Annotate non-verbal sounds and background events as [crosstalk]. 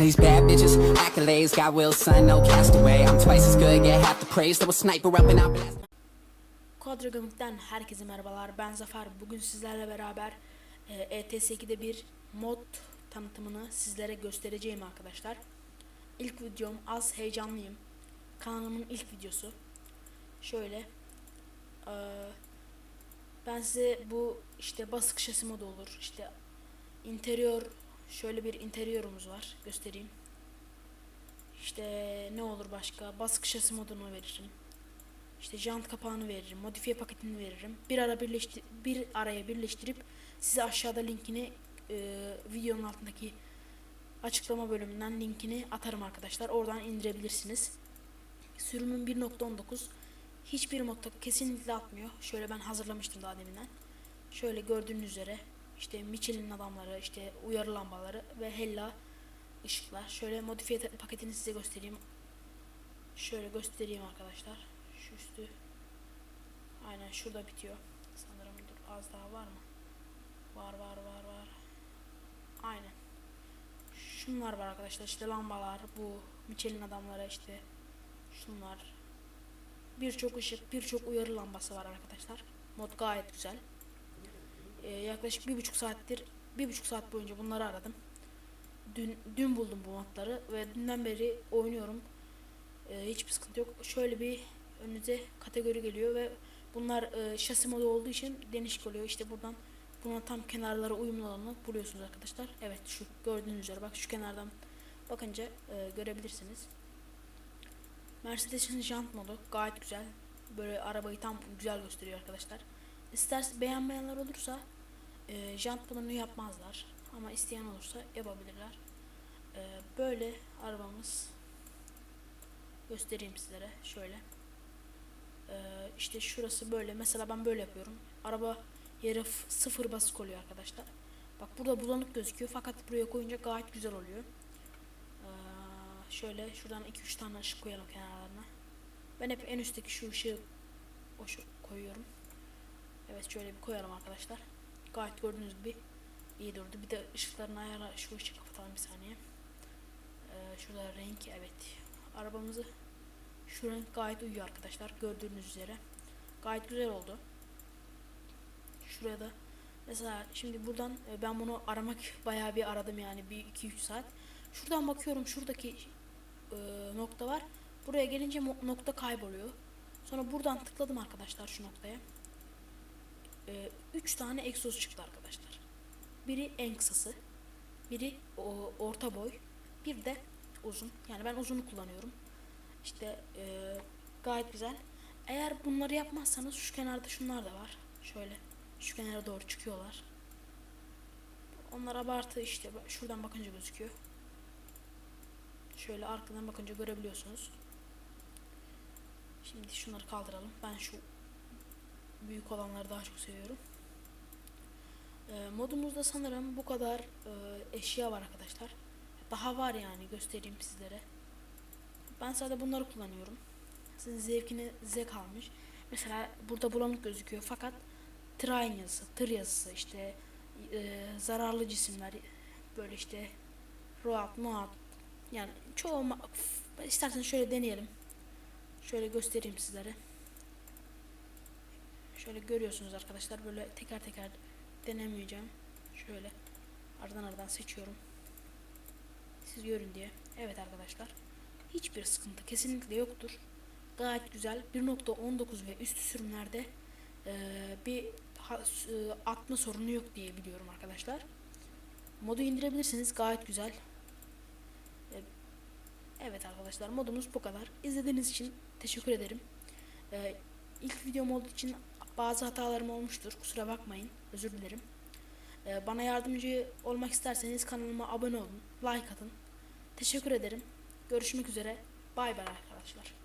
these bad bitches. Accolades, got will, son, no castaway. I'm twice as good, get half the praise. Throw a sniper up and out. blast. Quadragamic'ten herkese merhabalar. Ben Zafer. Bugün sizlerle beraber e, ETS2'de bir mod tanıtımını sizlere göstereceğim arkadaşlar. İlk videom az heyecanlıyım. Kanalımın ilk videosu. Şöyle e, ben size bu işte basık şasi modu olur. İşte interior şöyle bir interiorumuz var. Göstereyim. İşte ne olur başka? Basık şasi modunu veririm. İşte jant kapağını veririm, modifiye paketini veririm. Bir ara birleştir bir araya birleştirip size aşağıda linkini e, videonun altındaki açıklama bölümünden linkini atarım arkadaşlar. Oradan indirebilirsiniz. Sürümün 1.19 hiçbir modda kesinlikle atmıyor. Şöyle ben hazırlamıştım daha deminden. Şöyle gördüğünüz üzere işte Michelin adamları, işte uyarı lambaları ve Hella ışıklar. Şöyle modifiye paketini size göstereyim. Şöyle göstereyim arkadaşlar. Şu üstü. Aynen şurada bitiyor. Sanırım dur az daha var mı? Var var var var. Aynen. Şunlar var arkadaşlar işte lambalar bu Michelin adamları işte şunlar. Birçok ışık, birçok uyarı lambası var arkadaşlar. Mod gayet güzel. Ee, yaklaşık bir buçuk saattir, bir buçuk saat boyunca bunları aradım. Dün, dün buldum bu modları ve dünden beri oynuyorum. Ee, hiçbir sıkıntı yok. Şöyle bir önünüze kategori geliyor ve bunlar e, şasi modu olduğu için değişik oluyor. İşte buradan buna tam kenarlara uyumlu olanı buluyorsunuz arkadaşlar. Evet şu gördüğünüz üzere bak şu kenardan bakınca e, görebilirsiniz. Mercedes'in jant modu gayet güzel. Böyle arabayı tam güzel gösteriyor arkadaşlar. İsterse beğenmeyenler olursa e, jant modunu yapmazlar. Ama isteyen olursa yapabilirler. E, böyle arabamız göstereyim sizlere şöyle. Ee, işte şurası böyle. Mesela ben böyle yapıyorum. Araba yere sıfır basık oluyor arkadaşlar. Bak burada bulanık gözüküyor fakat buraya koyunca gayet güzel oluyor. Ee, şöyle şuradan 2-3 tane ışık koyalım kenarlarına. Ben hep en üstteki şu ışığı koyuyorum. Evet şöyle bir koyalım arkadaşlar. Gayet gördüğünüz gibi iyi durdu. Bir de ışıklarını ayarla şu ışığı kapatalım bir saniye. Ee, şurada renk evet. Arabamızı şu renk gayet uyuyor arkadaşlar. Gördüğünüz üzere. Gayet güzel oldu. Şuraya da mesela şimdi buradan e, ben bunu aramak [laughs] bayağı bir aradım yani bir 2-3 saat. Şuradan bakıyorum şuradaki e, nokta var. Buraya gelince nokta kayboluyor. Sonra buradan tıkladım arkadaşlar şu noktaya. 3 tane egzoz çıktı arkadaşlar. Biri en kısası. Biri o, orta boy. Bir de uzun. Yani ben uzunu kullanıyorum. İşte e, gayet güzel. Eğer bunları yapmazsanız şu kenarda şunlar da var. Şöyle şu kenara doğru çıkıyorlar. Onlar abartı işte şuradan bakınca gözüküyor. Şöyle arkadan bakınca görebiliyorsunuz. Şimdi şunları kaldıralım. Ben şu büyük olanları daha çok seviyorum. E, modumuzda sanırım bu kadar e, eşya var arkadaşlar. Daha var yani göstereyim sizlere. Ben sadece bunları kullanıyorum. Sizin zevkine zevk almış. Mesela burada bulanık gözüküyor fakat train yazısı, tır yazısı işte e, zararlı cisimler böyle işte roat, muat yani çoğu isterseniz şöyle deneyelim. Şöyle göstereyim sizlere. Şöyle görüyorsunuz arkadaşlar böyle teker teker denemeyeceğim. Şöyle aradan aradan seçiyorum. Siz görün diye. Evet arkadaşlar. Hiçbir sıkıntı kesinlikle yoktur. Gayet güzel. 1.19 ve üstü sürümlerde eee, bir ha- e, atma sorunu yok diye biliyorum arkadaşlar. Modu indirebilirsiniz. Gayet güzel. E, Evet arkadaşlar modumuz bu kadar. İzlediğiniz için teşekkür ederim. E, ilk videom olduğu için bazı hatalarım olmuştur. Kusura bakmayın. Özür dilerim. E, bana yardımcı olmak isterseniz kanalıma abone olun. Like atın. Teşekkür ederim. Görüşmek üzere. Bay bay arkadaşlar.